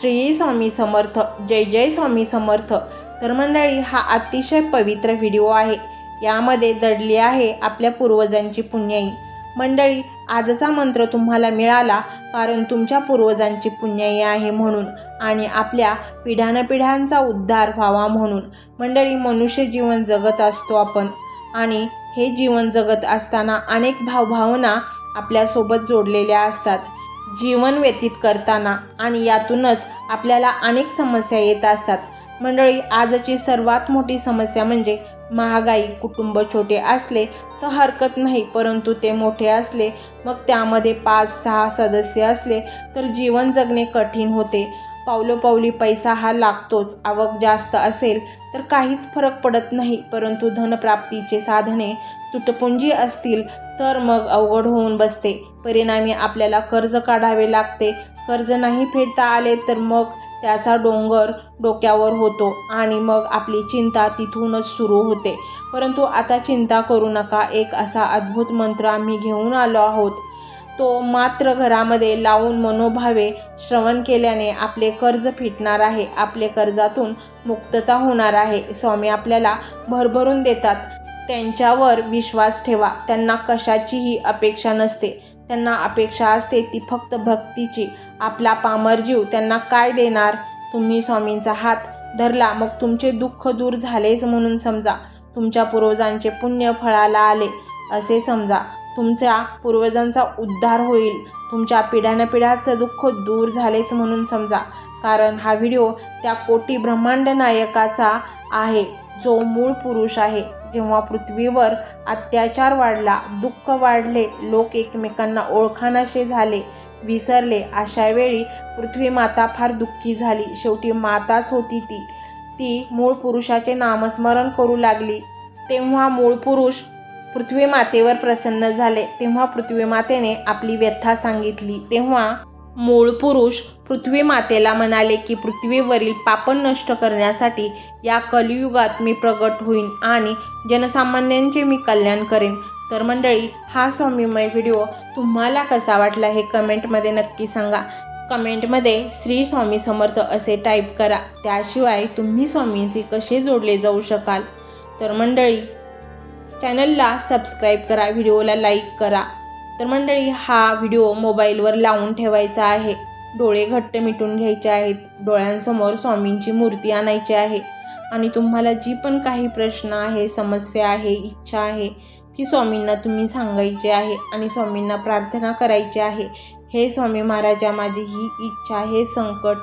श्री स्वामी समर्थ जय जय स्वामी समर्थ. तर मंडळी हा अतिशय पवित्र व्हिडिओ आहे. यामध्ये दडली आहे आपल्या पूर्वजांची पुण्याई. मंडळी आजचा मंत्र तुम्हाला मिळाला कारण तुमच्या पूर्वजांची पुण्याई आहे म्हणून आणि आपल्या पिढ्यानपिढ्यांचा उद्धार व्हावा म्हणून. मंडळी मनुष्य जीवन जगत असतो आपण आणि हे जीवन जगत असताना अनेक भावभावना आपल्यासोबत जोडलेल्या असतात. जीवन व्यतीत करताना आणि यातूनच आपल्याला अनेक समस्या येत असतात. मंडळी आजची सर्वात मोठी समस्या म्हणजे महागाई. कुटुंब छोटे असले तर हरकत नाही परंतु ते मोठे असले मग त्यामध्ये पाच सहा सदस्य असले तर जीवन जगणे कठीण होते. पावलोपावली पैसा हा लागतोच. आवक जास्त असेल तर काहीच फरक पडत नाही परंतु धनप्राप्तीचे साधने तुटपुंजी असतील तर मग अवघड होऊन बसते. परिणामी आपल्याला कर्ज काढावे लागते. कर्ज नाही फेडता आले तर मग त्याचा डोंगर डोक्यावर होतो आणि मग आपली चिंता तिथूनच सुरू होते. परंतु आता चिंता करू नका. एक असा अद्भुत मंत्र आम्ही घेऊन आलो आहोत. तो मात्र घरामध्ये लावून मनोभावे श्रवण केल्याने आपले कर्ज फिटणार आहे आपले कर्जातून मुक्तता होणार आहे. स्वामी आपल्याला भरभरून देतात. त्यांच्यावर विश्वास ठेवा. त्यांना कशाचीही अपेक्षा नसते. त्यांना अपेक्षा असते ती फक्त भक्तीची. आपला पामरजीव त्यांना काय देणार? तुम्ही स्वामींचा हात धरला मग तुमचे दुःख दूर झालेच म्हणून समजा. तुमच्या पूर्वजांचे पुण्य फळाला आले असे समजा. तुमच्या पूर्वजांचा उद्धार होईल. तुमच्या पिढ्यानपिढ्याचं दुःख दूर झालेच म्हणून समजा. कारण हा व्हिडिओ त्या कोटी ब्रह्मांड नायकाचा आहे जो मूळ पुरुष आहे. जेव्हा पृथ्वीवर अत्याचार वाढला दुःख वाढले लोक एकमेकांना ओळखानाशे झाले विसरले अशा वेळी पृथ्वी माता फार दुःखी झाली. शेवटी माताच होती ती. ती मूळ पुरुषाचे नामस्मरण करू लागली. तेव्हा मूळ पुरुष पृथ्वी मातेवर प्रसन्न झाले. तेव्हा पृथ्वी मातेने आपली व्यथा सांगितली. तेव्हा मूळ पुरुष पृथ्वी मातेला म्हणाले की पृथ्वीवरील पापण नष्ट करण्यासाठी या कलियुगात मी प्रगट होईन आणि जनसामान्यांचे मी कल्याण करेन. तर मंडळी हा स्वामीमय व्हिडिओ तुम्हाला कसा वाटला हे कमेंटमध्ये नक्की सांगा. कमेंटमध्ये श्री स्वामी समर्थ असे टाईप करा. त्याशिवाय तुम्ही स्वामींशी कसे जोडले जाऊ शकाल? तर मंडळी चॅनलला सबस्क्राईब करा व्हिडिओला लाईक करा. तर मंडळी हा व्हिडिओ मोबाईलवर लावून ठेवायचा आहे. डोळे घट्ट मिटून घ्यायचे आहेत. डोळ्यांसमोर स्वामींची मूर्ती आणायची आहे. आणि तुम्हाला जी पण काही प्रश्न आहे समस्या आहे इच्छा आहे ती स्वामींना तुम्ही सांगायची आहे आणि स्वामींना प्रार्थना करायची आहे. हे स्वामी महाराजा माझी ही इच्छा हे संकट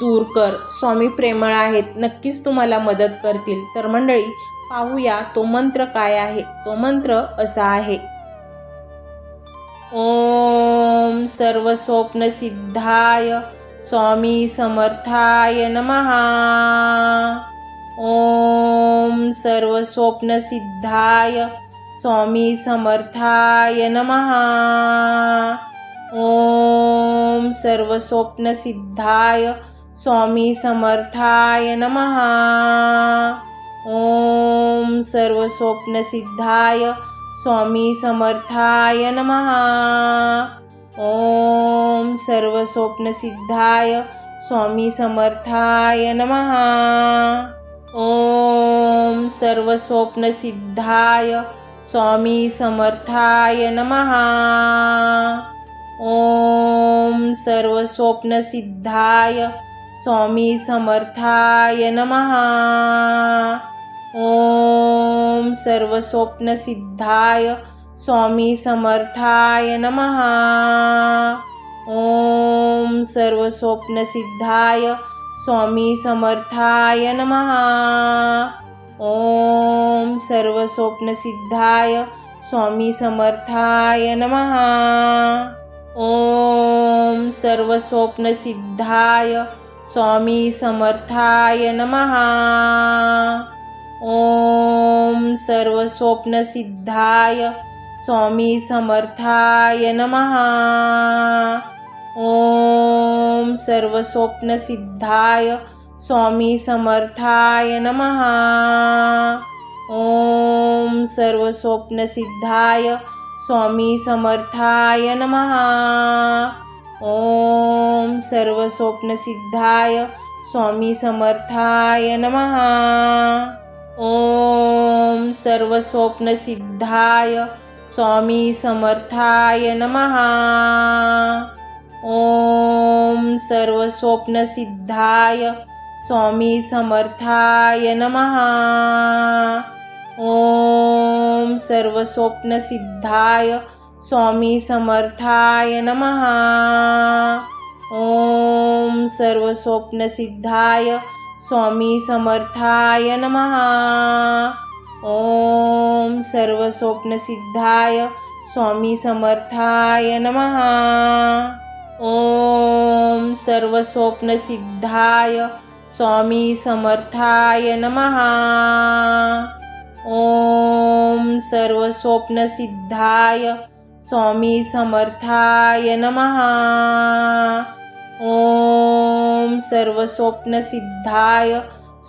दूर कर. स्वामी प्रेमळ आहेत. नक्कीच तुम्हाला मदत करतील. तर मंडळी पाहूया तो मंत्र काय आहे. तो मंत्र असा आहे. ओम सर्व स्वप्न सिद्धाय स्वामी समर्थाय नमहा ओम सर्व स्वप्न सिद्धाय स्वामी समर्थाय नमहा ओम सर्व स्वप्न सिद्धाय स्वामी समर्थाय नमहा ओम सर्व स्वप्न सिद्धाय स्वामी समर्थाय नमहा ओम सर्व स्वप्न सिद्धाय स्वामी समर्थाय नमहा ओम सर्व स्वप्न सिद्धाय स्वामी समर्थाय नमहा ओम सर्व स्वप्न सिद्धाय स्वामी समर्थाय नमहा ओम सर्व स्वप्न सिद्धाय स्वामी समर्थाय नमः। ओम सर्व स्वप्न सिद्धाय स्वामी समर्थाय नमः। ओम सर्व स्वप्न सिद्धाय स्वामी समर्थाय नमहा ओम सर्व स्वप्न सिद्धाय स्वामी समर्थाय नमहा ओम सर्व स्वप्न सिद्धाय स्वामी समर्थाय नमहा ओम सर्व स्वप्न सिद्धाय स्वामी समर्थाय नमहा ओम सर्व स्वप्न सिद्धाय स्वामी समर्थाय नमहा ओम सर्वस्वप्नसिद्धाय स्वामी समर्थाय नमः। ॐ सर्वस्वप्नसिद्धाय स्वामी समर्थाय नमः। ॐ सर्वस्वप्नसिद्धाय स्वामी समर्थाय नमः। ॐ सर्वस्वप्नसिद्धाय स्वामी समर्थाय नमहा ओम सर्व सिद्धाय स्वामी समर्थाय नमहा ओम सर्व सिद्धाय स्वामी समर्थाय नमहा ओम सर्व सिद्धाय स्वामी समर्थाय नमहा ओम सर्व स्वप्न सिद्धाय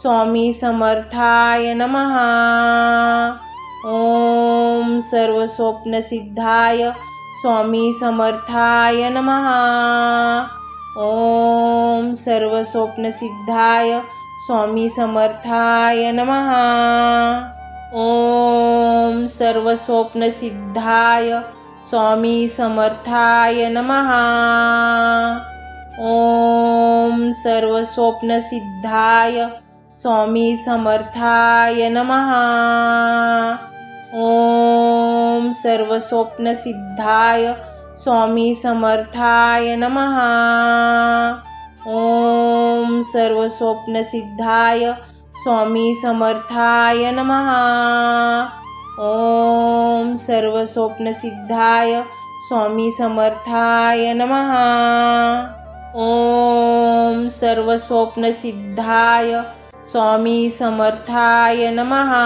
स्वामी समर्थाय नमहा ओम सर्व स्वप्न सिद्धाय स्वामी समर्थाय नमहा ओम सर्व स्वप्न सिद्धाय स्वामी समर्थाय नमहा ओम सर्व स्वप्न सिद्धाय स्वामी समर्थाय नमहा ओम सर्व स्वप्न सिद्धाय स्वामी समर्थाय नमहा ओम सर्व स्वप्न सिद्धाय स्वामी समर्थाय नमहा ओम सर्व स्वप्न सिद्धाय स्वामी समर्थाय नमहा ओम सर्व स्वप्न सिद्धाय स्वामी समर्थाय नमहा ओम सर्वस्वप्नसिद्धाय स्वामी समर्थाय नमहा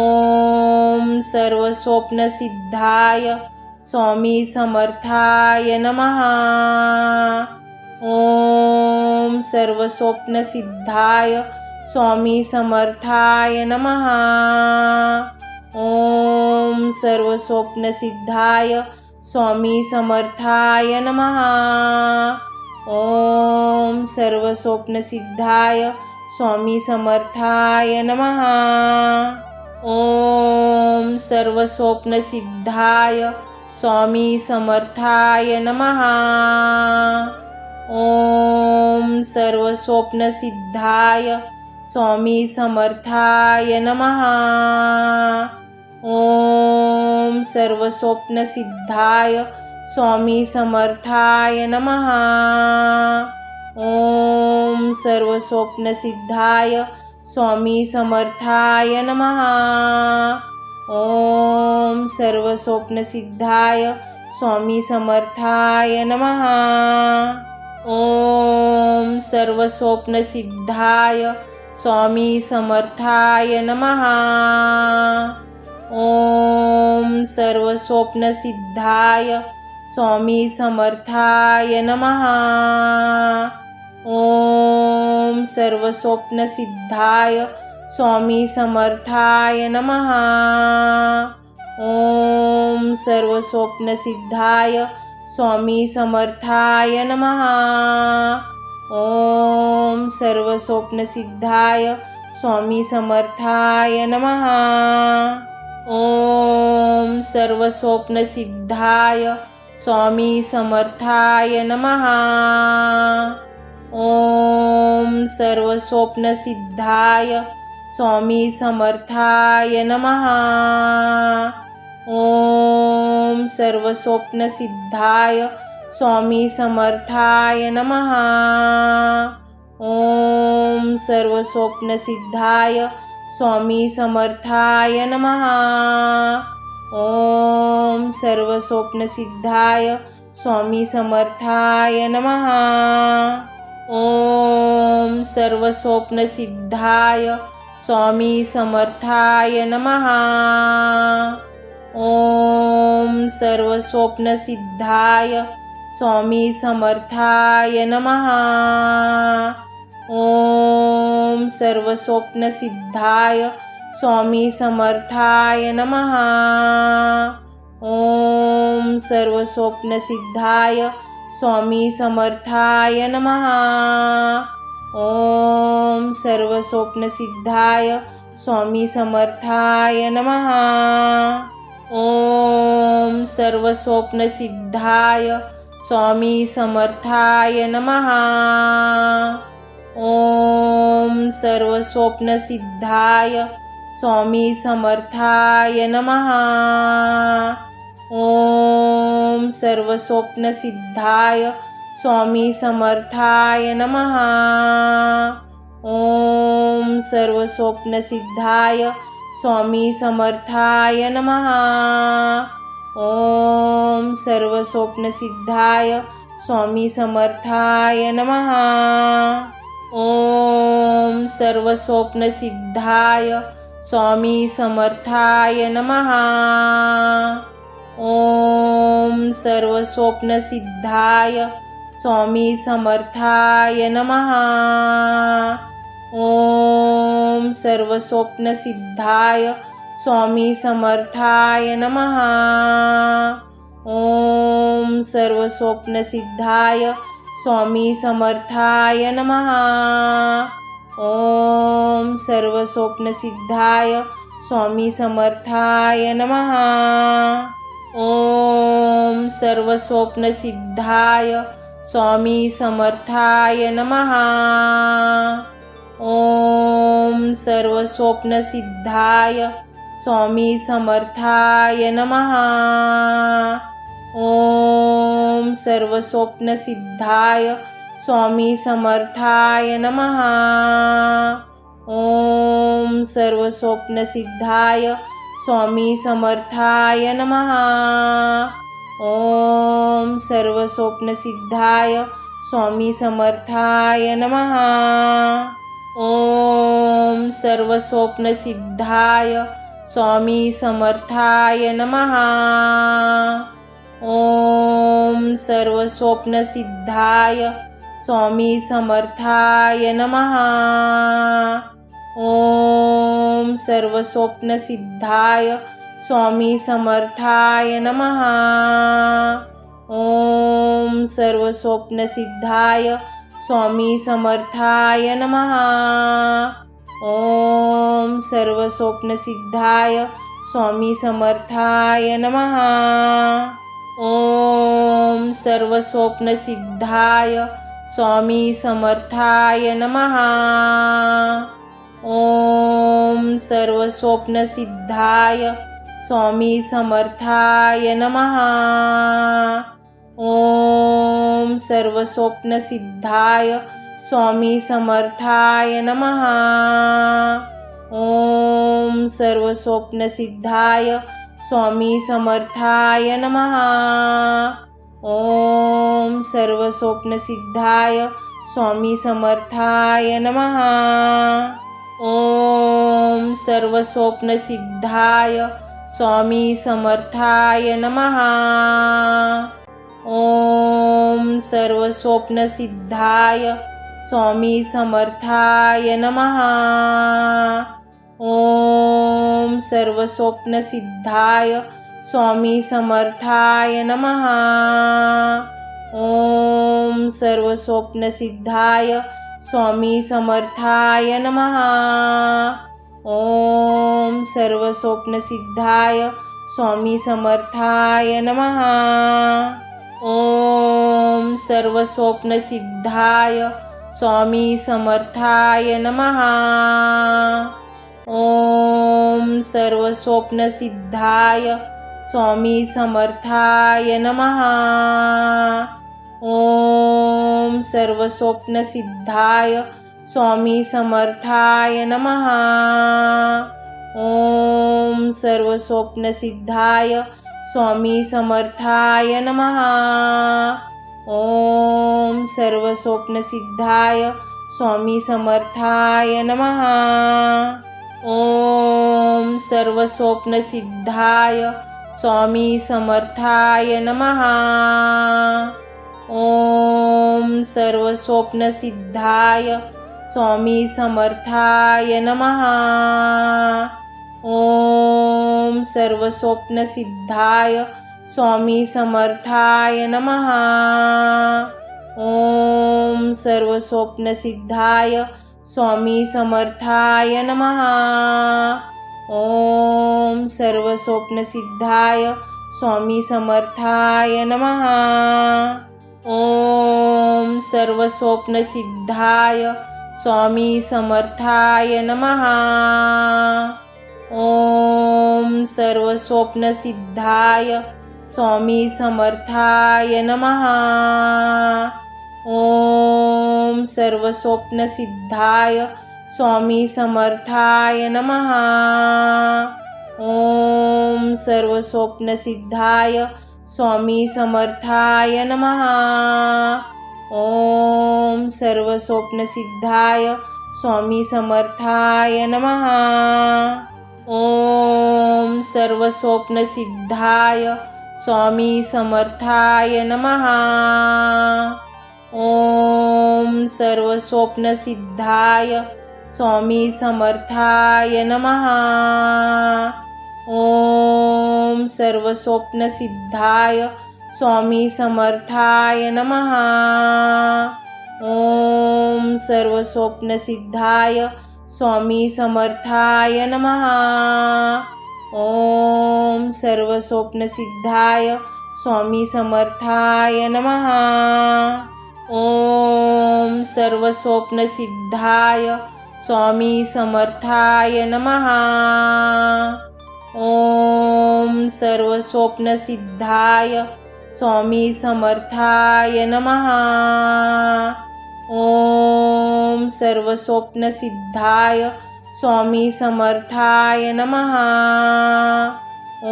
ओम सर्वस्वप्नसिद्धाय स्वामी समर्थाय नमहा ओम सर्वस्वप्नसिद्धाय स्वामी समर्थाय नमहा ओम सर्वस्वप्नसिद्धाय स्वामी समर्थाय नमहा ओम सर्व स्वप्नसिद्धाय स्वामी समर्थाय नमहा ओम सर्व स्वप्नसिद्धाय स्वामी समर्थाय नमहा ओम सर्व स्वप्नसिद्धाय स्वामी समर्थाय नमहा ॐ सर्वस्वप्नसिद्धाय स्वामी समर्थाय नमः। ॐ सर्वस्वप्नसिद्धाय स्वामी समर्थाय नमः। ॐ सर्वस्वप्नसिद्धाय स्वामी समर्थाय नमः। ॐ सर्वस्वप्नसिद्धाय स्वामी समर्थाय ओम सर्व स्वप्न सिद्धाय स्वामी समर्थाय नमहा ओम सर्व स्वप्न सिद्धाय स्वामी समर्थाय नमहा ओम सर्व स्वप्न सिद्धाय स्वामी समर्थाय नमहा ओम सर्व स्वप्न सिद्धाय स्वामी समर्थाय नमहा ओम सर्वस्वप्नसिद्धाय स्वामी समर्थाय नमहा ओम सर्वस्वप्नसिद्धाय स्वामी समर्थाय नमहा ओम सर्वस्वप्नसिद्धाय स्वामी समर्थाय नमहा ओम सर्वस्वप्नसिद्धाय स्वामी समर्थाय नमहा ओम सर्व सिद्धाय स्वामी समर्थाय नमहा ओम सर्व सिद्धाय स्वामी समर्थाय नमहा ओम सर्व सिद्धाय स्वामी समर्थाय नमहा ॐ सर्वस्वप्नसिद्धाय स्वामी समर्थाय नमः। ॐ सर्वस्वप्नसिद्धाय स्वामी समर्थाय नमः। ॐ सर्वस्वप्नसिद्धाय स्वामी समर्थाय नमः। ॐ सर्वस्वप्नसिद्धाय स्वामी समर्थाय नमहा ॐ सर्वस्वप्नसिद्धाय स्वामी समर्थाय नमः। ॐ सर्वस्वप्नसिद्धाय स्वामी समर्थाय नमः। ॐ सर्वस्वप्नसिद्धाय स्वामी समर्थाय नमः। ॐ सर्वस्वप्नसिद्धाय स्वामी समर्थाय नमः। ओम सर्वस्वप्नसिद्धाय स्वामी समर्थाय नमहा ओम सर्वस्वप्नसिद्धाय स्वामी समर्थाय नमहा ओम सर्वस्वप्नसिद्धाय स्वामी समर्थाय नमहा ओम सर्वस्वप्नसिद्धाय स्वामी समर्थाय नमहा ओम सर्व स्वप्नसिद्धाय स्वामी समर्थाय नमहा ओम सर्व स्वप्नसिद्धाय स्वामी समर्थाय नमहा ओम सर्व स्वप्नसिद्धाय स्वामी समर्थाय नमहा ओम सर्व स्वप्न सिद्धाय स्वामी समर्थाय नमहा ओम सर्व स्वप्न सिद्धाय स्वामी समर्थाय नमहा ओम सर्व स्वप्न सिद्धाय स्वामी समर्थाय नमहा ओम सर्व स्वप्न सिद्धाय स्वामी समर्थाय नमहा ॐ सर्वस्वप्नसिद्धाय स्वामी समर्थाय नमः। ॐ सर्वस्वप्नसिद्धाय स्वामी समर्थाय नमः। ॐ सर्वस्वप्नसिद्धाय स्वामी समर्थाय नमः। ॐ सर्वस्वप्नसिद्धाय स्वामी समर्थाय नमः। ओम सर्वस्वप्नसिद्धाय स्वामी समर्थाय नमहा ओम सर्वस्वप्नसिद्धाय स्वामी समर्थाय नमहा ओम सर्वस्वप्नसिद्धाय स्वामी समर्थाय नमहा ओम सर्वस्वप्नसिद्धाय स्वामी समर्थाय नमहा ओम सर्व सिद्धाय स्वामी समर्थाय नमहा ओम सर्व सिद्धाय स्वामी समर्थाय नमहा ओम सर्व सिद्धाय स्वामी समर्थाय नमहा ॐ सर्वस्वप्नसिद्धाय स्वामी समर्थाय नमः। ॐ सर्वस्वप्नसिद्धाय स्वामी समर्थाय नमः। ॐ सर्वस्वप्नसिद्धाय स्वामी समर्थाय नमः। ॐ सर्वस्वप्नसिद्धाय स्वामी समर्थाय ओम सर्व स्वप्न सिद्धाय स्वामी समर्थाय नमहा ओम सर्व स्वप्न सिद्धाय स्वामी समर्थाय नमहा ओम सर्व स्वप्न सिद्धाय स्वामी समर्थाय नमहा ओम सर्व स्वप्न सिद्धाय स्वामी समर्थाय नमहा ॐ सर्वस्वप्नसिद्धाय स्वामी समर्थाय नमः। ॐ सर्वस्वप्नसिद्धाय स्वामी समर्थाय नमः। ॐ सर्वस्वप्नसिद्धाय स्वामी समर्थाय नमः। ॐ सर्वस्वप्नसिद्धाय स्वामी समर्थाय नमहा ओम सर्व स्वप्नसिद्धाय स्वामी समर्थाय नमहा ओम सर्व स्वप्नसिद्धाय स्वामी समर्थाय नमहा ओम सर्व स्वप्नसिद्धाय स्वामी समर्थाय नमहा ओम सर्व स्वप्नसिद्धाय स्वामी समर्थाय नमः। ओम सर्व स्वप्नसिद्धाय स्वामी समर्थाय नमः। ओम सर्व स्वप्नसिद्धाय स्वामी समर्थाय नमः। ओम सर्व स्वप्नसिद्धाय स्वामी समर्थाय नमहा ओम सर्व स्वप्नसिद्धाय स्वामी समर्थाय नमहा ओम सर्व स्वप्नसिद्धाय स्वामी समर्थाय नमहा ओम सर्व स्वप्नसिद्धाय स्वामी समर्थाय नमहा ओम सर्व स्वप्नसिद्धाय स्वामी समर्थाय नमहा सर्वस्वप्नसिद्धाय स्वामी समर्थाय नमहा ओम सर्व स्वामी समर्थाय नमहा ओम सर्व स्वामी समर्थाय नमहा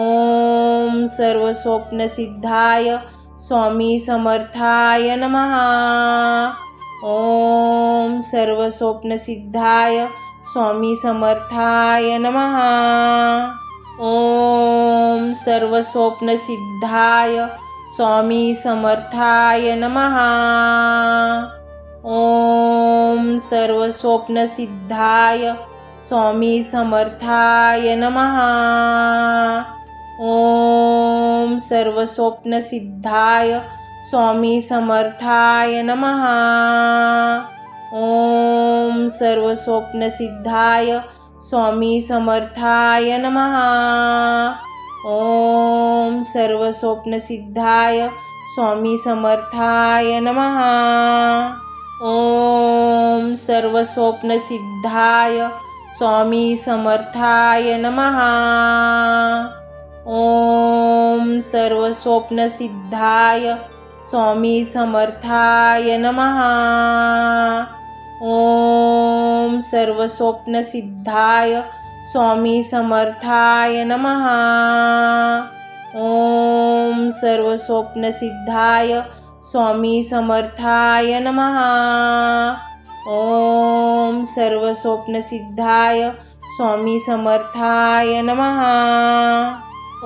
ओम सर्वस्वप्नसिद्धाय स्वामी समर्थाय नमः। ओम सर्व स्वप्नसिद्धाय स्वामी समर्थाय नमः। ओम सर्व स्वप्नसिद्धाय स्वामी समर्थाय नमः। ओम सर्व स्वप्नसिद्धाय स्वामी समर्थाय नमः। ओम सर्व स्वप्नसिद्धाय स्वामी समर्थाय नमहा ओम सर्व स्वप्नसिद्धाय स्वामी समर्थाय नमहा ओम सर्व स्वप्नसिद्धाय स्वामी समर्थाय नमहा ओम सर्व स्वप्नसिद्धाय स्वामी समर्थाय नमहा ओम सर्व स्वप्नसिद्धाय स्वामी समर्थाय नमहा ओम सर्व स्वामी समर्थाय नमहा ओम सर्वस्वप्नसिद्धाय स्वामी समर्थाय नमहा ओम सर्व स्वामी समर्थाय नमहा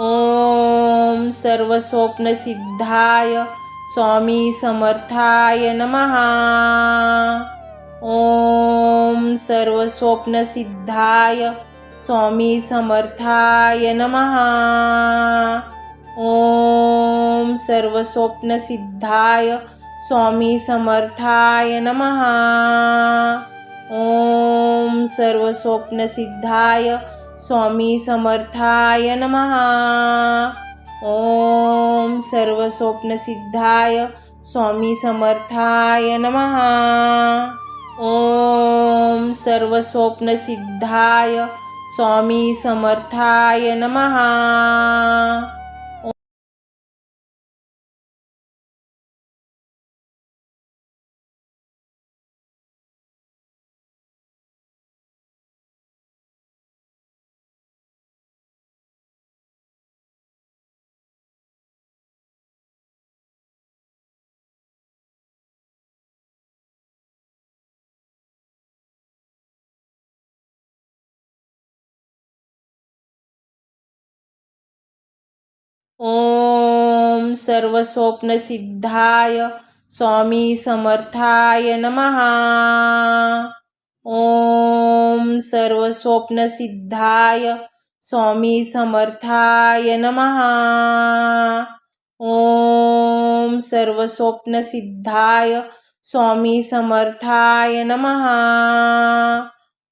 ओम सर्वस्वप्नसिद्धाय स्वामी समर्थाय नमहा ओम सर्व स्वप्नसिद्धाय स्वामी समर्थाय नमहा ओम सर्व स्वप्नसिद्धाय स्वामी समर्थाय नमहा ओम सर्व स्वप्नसिद्धाय स्वामी समर्थाय नमहा ओम सर्व स्वप्नसिद्धाय स्वामी समर्थाय नमः। ओम सर्व स्वप्नसिद्धाय स्वामी समर्थाय नमः। ओम सर्व स्वप्नसिद्धाय स्वामी समर्थाय नमहा ओम सर्व स्वप्नसिद्धाय स्वामी समर्थाय नमहा ओम सर्व स्वप्नसिद्धाय स्वामी समर्थाय नमहा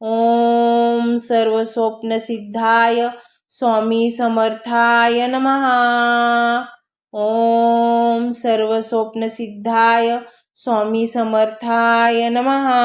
ओम सर्वस्वप्नसिद्धाय स्वामी समर्थाय नमहा ओम सर्व स्वप्नसिद्धाय स्वामी समर्थाय नमहा